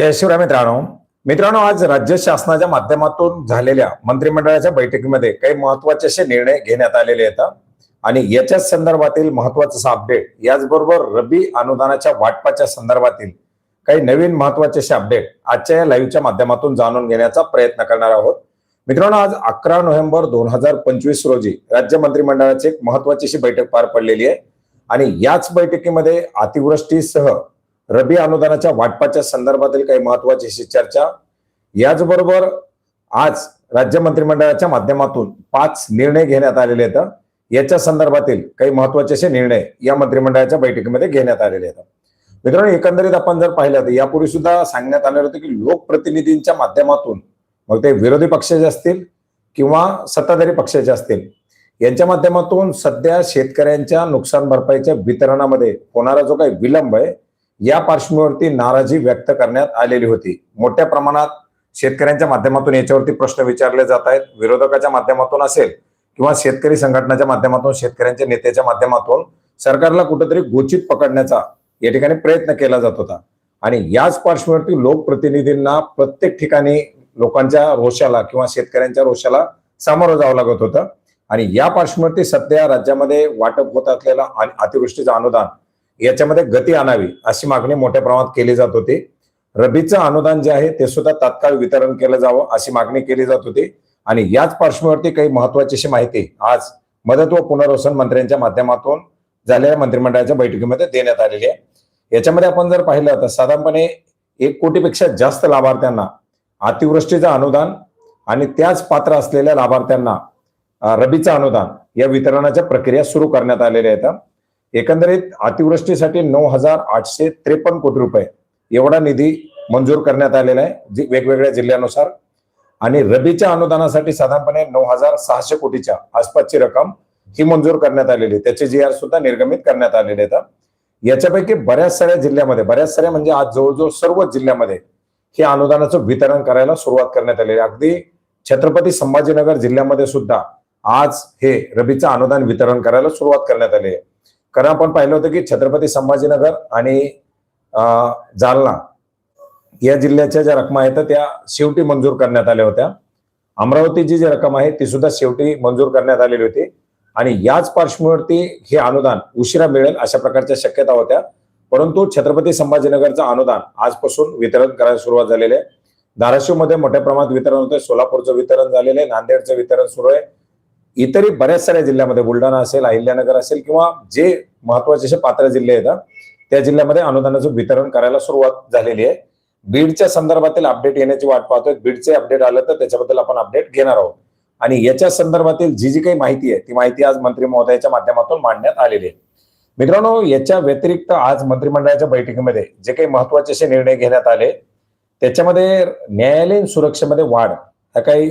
जय शिवराय मित्रांनो. मित्रांनो आज राज्य शासनाच्या माध्यमातून झालेल्या मंत्रिमंडळाच्या बैठकीमध्ये काही महत्त्वाचे असे निर्णय घेण्यात आलेले आहेत. आणि याच्याच संदर्भातील महत्वाचं अपडेट याचबरोबर रबी अनुदानाच्या वाटपाच्या संदर्भातील काही नवीन महत्त्वाचे असे अपडेट आजच्या या लाईव्हच्या माध्यमातून जाणून घेण्याचा प्रयत्न करणार आहोत. मित्रांनो आज अकरा नोव्हेंबर दोन हजार पंचवीस रोजी राज्य मंत्रिमंडळाची एक महत्वाची अशी बैठक पार पडलेली आहे. आणि याच बैठकीमध्ये अतिवृष्टीसह रबी अनुदानाच्या वाटपाच्या संदर्भातील काही महत्वाची अशी चर्चा. याचबरोबर आज राज्य मंत्रिमंडळाच्या माध्यमातून पाच निर्णय घेण्यात आलेले आहेत. याच्या संदर्भातील काही महत्त्वाचे असे निर्णय या मंत्रिमंडळाच्या बैठकीमध्ये घेण्यात आलेले आहेत. मित्रांनो एकंदरीत आपण जर पाहिलं तर यापूर्वी सुद्धा सांगण्यात आलेलं होतं की लोकप्रतिनिधींच्या माध्यमातून मग ते विरोधी पक्षाचे असतील किंवा सत्ताधारी पक्षाचे असतील यांच्या माध्यमातून सध्या शेतकऱ्यांच्या नुकसान भरपाईच्या वितरणामध्ये होणारा जो काही विलंब आहे या पार्श्वभूमीवरती नाराजी व्यक्त करण्यात आलेली होती. मोठ्या प्रमाणात शेतकऱ्यांच्या माध्यमातून याच्यावरती प्रश्न विचारले जात आहेत. विरोधकाच्या माध्यमातून असेल किंवा शेतकरी संघटनाच्या माध्यमातून शेतकऱ्यांच्या नेत्याच्या माध्यमातून सरकारला कुठेतरी गोचित पकडण्याचा या ठिकाणी प्रयत्न केला जात होता. आणि याच पार्श्वभूमीवरती लोकप्रतिनिधींना प्रत्येक ठिकाणी लोकांच्या रोषाला किंवा शेतकऱ्यांच्या रोषाला सामोरं जावं लागत होतं. आणि या पार्श्वभूमीवरती सध्या राज्यामध्ये वाटप होत असलेला अतिवृष्टीचं अनुदान याच्यामध्ये गती आणावी अशी मागणी मोठ्या प्रमाणात केली जात होती. रबीचं अनुदान जे आहे ते सुद्धा तात्काळ वितरण केलं जावं अशी मागणी केली जात होती. आणि याच पार्श्वभूमीवरती काही महत्वाची अशी माहिती आज मदत व पुनर्वसन मंत्र्यांच्या माध्यमातून झालेल्या मंत्रिमंडळाच्या बैठकीमध्ये देण्यात आलेली आहे. याच्यामध्ये आपण जर पाहिलं तर साधारणपणे एक कोटीपेक्षा जास्त लाभार्थ्यांना अतिवृष्टीचं अनुदान आणि त्याच पात्र असलेल्या लाभार्थ्यांना रबीचं अनुदान या वितरणाच्या प्रक्रिया सुरू करण्यात आलेल्या आहेत. एकंदरीत अतिवृष्टीसाठी नऊ हजार आठशे त्रेपन्न कोटी रुपये एवढा निधी मंजूर करण्यात आलेला आहे वेगवेगळ्या जिल्ह्यानुसार. आणि रबीच्या अनुदानासाठी साधारणपणे नऊ हजार सहाशे कोटीच्या आसपासची रक्कम ही मंजूर करण्यात आलेली आहे. त्याचे जी आर सुद्धा निर्गमित करण्यात आलेले आहेत याच्यापैकी बऱ्याच साऱ्या जिल्ह्यामध्ये बऱ्याच साऱ्या म्हणजे आज जवळजवळ सर्व जिल्ह्यामध्ये हे अनुदानाचं वितरण करायला सुरुवात करण्यात आलेली आहे. अगदी छत्रपती संभाजीनगर जिल्ह्यामध्ये सुद्धा आज हे रबीचं अनुदान वितरण करायला सुरुवात करण्यात आली आहे. कारण आपण पाहिलं होतं की छत्रपती संभाजीनगर आणि अं, जालना या जिल्ह्याच्या ज्या रकमा आहेत त्या शेवटी मंजूर करण्यात आल्या होत्या. अमरावतीची जी रक्कम आहे ती सुद्धा शेवटी मंजूर करण्यात आलेली होती. आणि याच पार्श्वभूमीवरती हे अनुदान उशिरा मिळेल अशा प्रकारच्या शक्यता होत्या. परंतु छत्रपती संभाजीनगरचं अनुदान आजपासून वितरण करायला सुरुवात झालेली आहे. धाराशिवमध्ये मोठ्या प्रमाणात वितरण होतंय. सोलापूरचं वितरण झालेलं आहे. नांदेडचं वितरण सुरू आहे. इतरही बऱ्याच साऱ्या जिल्ह्यामध्ये बुलढाणा असेल अहिल्यानगर असेल किंवा जे महत्त्वाचे असे पात्र जिल्हे आहेत त्या जिल्ह्यामध्ये अनुदानाचं वितरण करायला सुरुवात झालेली आहे. बीडच्या संदर्भातील अपडेट येण्याची वाट पाहतोय. बीडचे अपडेट आलं तर त्याच्याबद्दल आपण अपडेट घेणार आहोत. आणि याच्या संदर्भातील जी जी काही माहिती आहे ती माहिती आज मंत्री महोदयाच्या माध्यमातून मांडण्यात आलेली आहे. मित्रांनो याच्या व्यतिरिक्त आज मंत्रिमंडळाच्या बैठकीमध्ये जे काही महत्त्वाचे असे निर्णय घेण्यात आले त्याच्यामध्ये न्यायालयीन सुरक्षेमध्ये वाढ हा काही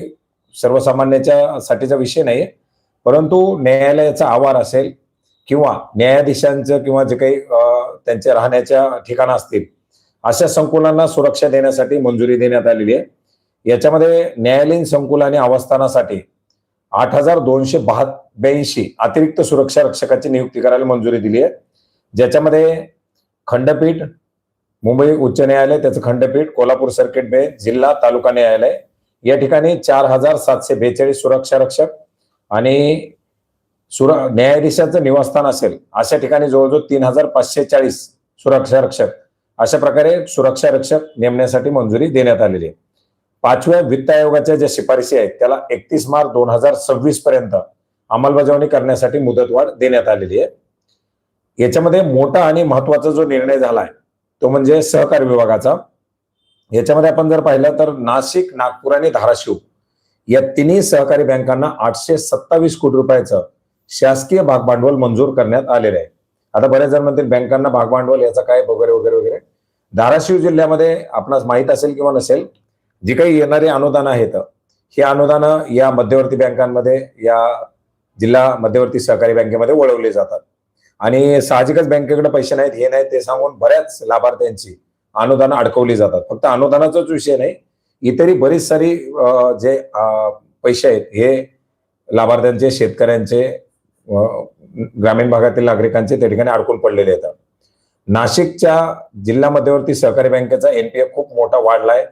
सर्वसामान्याच्या साठीचा विषय नाही परंतु न्यायालयाचा आवार असेल किंवा न्यायाधीशांचं किंवा जे काही त्यांच्या राहण्याच्या ठिकाणं असतील अशा संकुलांना सुरक्षा देण्यासाठी मंजुरी देण्यात आलेली आहे. याच्यामध्ये न्यायालयीन संकुल आणि आवस्थानासाठी आठ हजार दोनशे ब्याऐंशी अतिरिक्त सुरक्षा रक्षकाची नियुक्ती करायला मंजुरी दिली आहे. ज्याच्यामध्ये खंडपीठ मुंबई उच्च न्यायालय त्याचं खंडपीठ कोल्हापूर सर्किट बेंच जिल्हा तालुका न्यायालय या ठिकाणी चार हजार सातशे बेचाळीस सुरक्षा रक्षक आणि सुर न्यायाधीशाचं निवासस्थान असेल अशा ठिकाणी जवळजवळ तीन हजार पाचशे चाळीस सुरक्षा रक्षक अशा प्रकारे सुरक्षा रक्षक नेमण्यासाठी मंजुरी देण्यात आलेली आहे. पाचव्या वित्त आयोगाच्या ज्या शिफारशी आहेत त्याला एकतीस मार्च दोन हजार सव्वीस पर्यंत अंमलबजावणी करण्यासाठी मुदतवाढ देण्यात आलेली आहे. याच्यामध्ये मोठा आणि महत्त्वाचा जो निर्णय झाला आहे तो म्हणजे सहकार विभागाचा. याच्यामध्ये आपण जर पाहिलं तर नाशिक नागपूर आणि धाराशिव या तिन्ही सहकारी बँकांना आठशे सत्तावीस कोटी रुपयाचं शासकीय भागभांडवल मंजूर करण्यात आलेलं आहे. आता बऱ्याच जण म्हणतील बँकांना भागभांडवल याचा काय वगैरे वगैरे वगैरे? धाराशिव जिल्ह्यामध्ये आपणास माहीत असेल किंवा नसेल जी काही येणारी अनुदान आहेत ही अनुदानं या मध्यवर्ती बँकांमध्ये या जिल्हा मध्यवर्ती सहकारी बँकेमध्ये वळवली जातात. आणि साहजिकच बँकेकडे पैसे नाहीत हे नाहीत ते सांगून बऱ्याच लाभार्थ्यांची अनुदानं अडकवली जातात. फक्त अनुदानाचाच विषय नाही इतरही बरीच सारी जे पैसे आहेत हे लाभार्थ्यांचे शेतकऱ्यांचे ग्रामीण भागातील नागरिकांचे त्या ठिकाणी अडकून पडलेले आहेत. नाशिकच्या जिल्हा मध्यवर्ती सहकारी बँकेचा एनपीए खूप मोठा वाढलाय.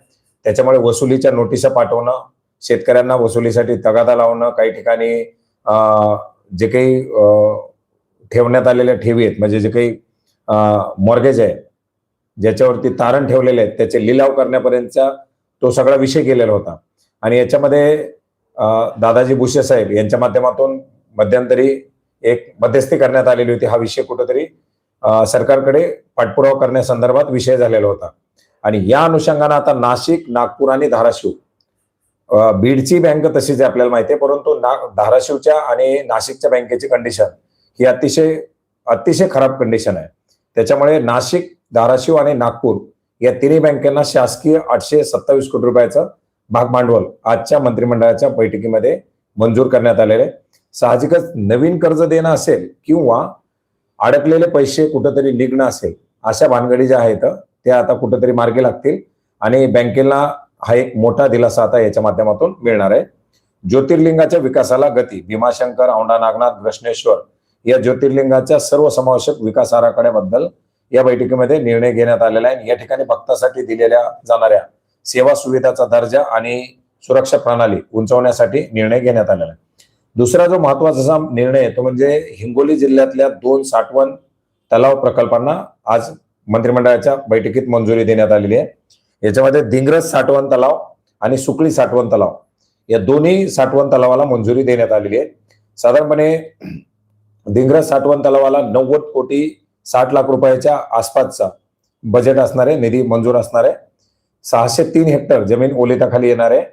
त्याच्यामुळे वसुलीच्या नोटिसा पाठवणं शेतकऱ्यांना वसुलीसाठी तगादा लावणं काही ठिकाणी जे काही ठेवण्यात आलेल्या ठेवी आहेत म्हणजे जे काही मॉर्गेज आहे ज्याच्यावरती तारण ठेवलेले आहेत त्याचे लिलाव करण्यापर्यंतचा तो सगळा विषय गेलेला होता. आणि याच्यामध्ये दादाजी भुसे साहेब यांच्या माध्यमातून मध्यंतरी एक मध्यस्थी करण्यात आलेली होती. हा विषय कुठेतरी सरकारकडे पाठपुरावा करण्यासंदर्भात विषय झालेला होता. आणि या अनुषंगानं आता नाशिक नागपूर आणि धाराशिव बीडची बँक तशीच आहे आपल्याला माहिती आहे परंतु ना धाराशिवच्या आणि नाशिकच्या बँकेची कंडिशन ही अतिशय अतिशय खराब कंडिशन आहे. त्याच्यामुळे नाशिक धाराशिव आणि नागपूर या तिन्ही बँकांना शासकीय आठशे सत्तावीस कोटी रुपयाचं भाग भांडवल आजच्या मंत्रिमंडळाच्या बैठकीमध्ये मंजूर करण्यात आलेले आहे. साहजिकच नवीन कर्ज देणं असेल किंवा अडकलेले पैसे कुठंतरी निघणं असेल अशा भानगडी ज्या आहेत त्या आता कुठंतरी मार्गी लागतील आणि बँकेला हा एक मोठा दिलासा आता याच्या माध्यमातून मिळणार आहे ज्योतिर्लिंगाच्या विकासाला गती भीमाशंकर औंढा नागनाथ घृष्णेश्वर या ज्योतिर्लिंगाच्या सर्वसमावेशक विकास आराखड्याबद्दल या बैठकीमध्ये निर्णय घेण्यात आलेला आहे या ठिकाणी भक्तासाठी दिलेल्या जाणाऱ्या सेवा सुविधाचा दर्जा आणि सुरक्षा प्रणाली उंचवण्यासाठी निर्णय घेण्यात आलेला आहे. दुसरा जो महत्त्वाचा निर्णय तो म्हणजे हिंगोली जिल्ह्यातल्या दोन साठवण तलाव प्रकल्पांना आज मंत्रिमंडळाच्या बैठकीत मंजुरी देण्यात आलेली आहे. याच्यामध्ये दिंग्रज साठवण तलाव आणि सुकळी साठवण तलाव या दोन्ही साठवण तलावाला मंजुरी देण्यात आलेली आहे. साधारणपणे दिंग्रज साठवण तलावाला नव्वद कोटी साठ लाख रुपयाच्या आसपासचा बजेट असणार आहे निधी मंजूर असणार आहे सहाशे तीन हेक्टर जमीन ओलिताखाली येणार आहे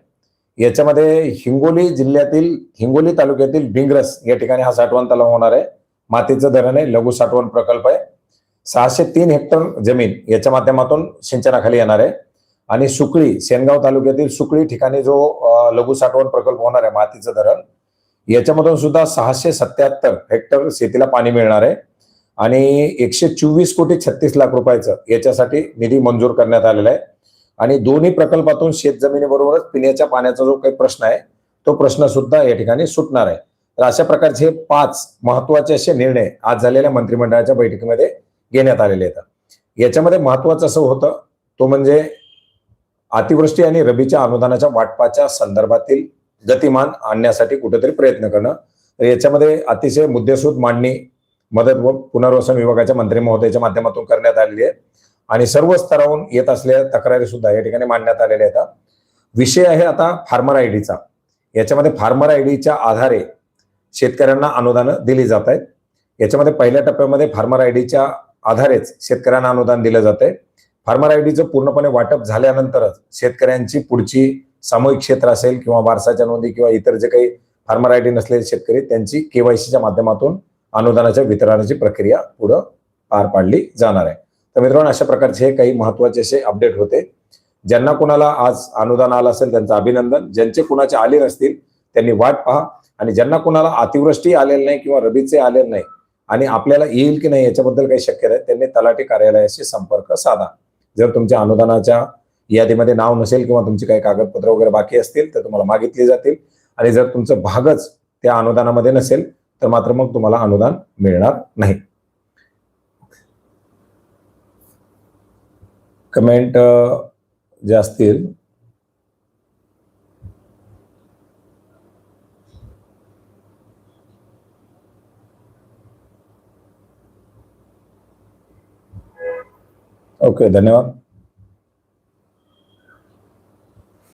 याच्यामध्ये हिंगोली जिल्ह्यातील हिंगोली तालुक्यातील भिंगरस या ठिकाणी हा साठवण तलाव होणार आहे. मातीचं धरण आहे लघु साठवण प्रकल्प आहे. सहाशे तीन हेक्टर जमीन याच्या माध्यमातून सिंचनाखाली येणार आहे. आणि सुकळी सेनगाव तालुक्यातील सुकळी ठिकाणी जो लघु साठवण प्रकल्प होणार आहे मातीचं धरण याच्यामधून सुद्धा सहाशे सत्याहत्तर हेक्टर शेतीला पाणी मिळणार आहे. आणि एकशे चोवीस कोटी छत्तीस लाख रुपयाचं याच्यासाठी निधी मंजूर करण्यात आलेला आहे. आणि दोन्ही प्रकल्पातून शेत जमिनीबरोबरच पिण्याच्या पाण्याचा जो काही प्रश्न आहे तो प्रश्न सुद्धा या ठिकाणी सुटणार आहे. तर अशा प्रकारचे हे पाच महत्त्वाचे असे निर्णय आज झालेल्या मंत्रिमंडळाच्या बैठकीमध्ये घेण्यात आलेले आहेत. याच्यामध्ये महत्वाचं असं होतं तो म्हणजे अतिवृष्टी आणि रबीच्या अनुदानाच्या वाटपाच्या संदर्भातील गतिमान आणण्यासाठी कुठेतरी प्रयत्न करणं. तर याच्यामध्ये अतिशय मुद्देसूद मांडणी मदत व पुनर्वसन विभागाच्या मंत्री महोदयाच्या माध्यमातून करण्यात आलेली आहे. आणि सर्व स्तरावरून येत असलेल्या तक्रारी सुद्धा या ठिकाणी मांडण्यात आलेल्या आहेत. विषय आहे आता फार्मर आयडीचा याच्यामध्ये फार्मर आयडीच्या आधारे शेतकऱ्यांना अनुदानं दिली जात आहेत याच्यामध्ये पहिल्या टप्प्यामध्ये फार्मर आयडीच्या आधारेच शेतकऱ्यांना अनुदान दिलं जात आहे. फार्मर आयडीचं पूर्णपणे वाटप झाल्यानंतरच शेतकऱ्यांची पुढची सामूहिक क्षेत्र असेल किंवा वारसाच्या नोंदी किंवा इतर जे काही फार्मर आयडी नसलेले शेतकरी त्यांची केवायसीच्या माध्यमातून अनुदानाच्या वितरणाची प्रक्रिया पुढं पार पाडली जाणार आहे. तर मित्रांनो अशा प्रकारचे हे काही महत्त्वाचे असे अपडेट होते. ज्यांना कुणाला आज अनुदान आलं असेल त्यांचं अभिनंदन. ज्यांचे कुणाचे आले नसतील त्यांनी वाट पहा. आणि ज्यांना कुणाला अतिवृष्टी आलेलं नाही किंवा रबीचे आलेलं नाही आणि आपल्याला येईल की नाही याच्याबद्दल काही शक्य नाही त्यांनी तलाठी कार्यालयाशी संपर्क साधा. जर तुमच्या अनुदानाच्या यादीमध्ये नाव नसेल किंवा तुमची काही कागदपत्र वगैरे बाकी असतील तर तुम्हाला मागितली जातील. आणि जर तुमचं भागच त्या अनुदानामध्ये नसेल तर मात्र मग तुम्हाला अनुदान मिळणार नाही. कमेंट जे असतील ओके धन्यवाद.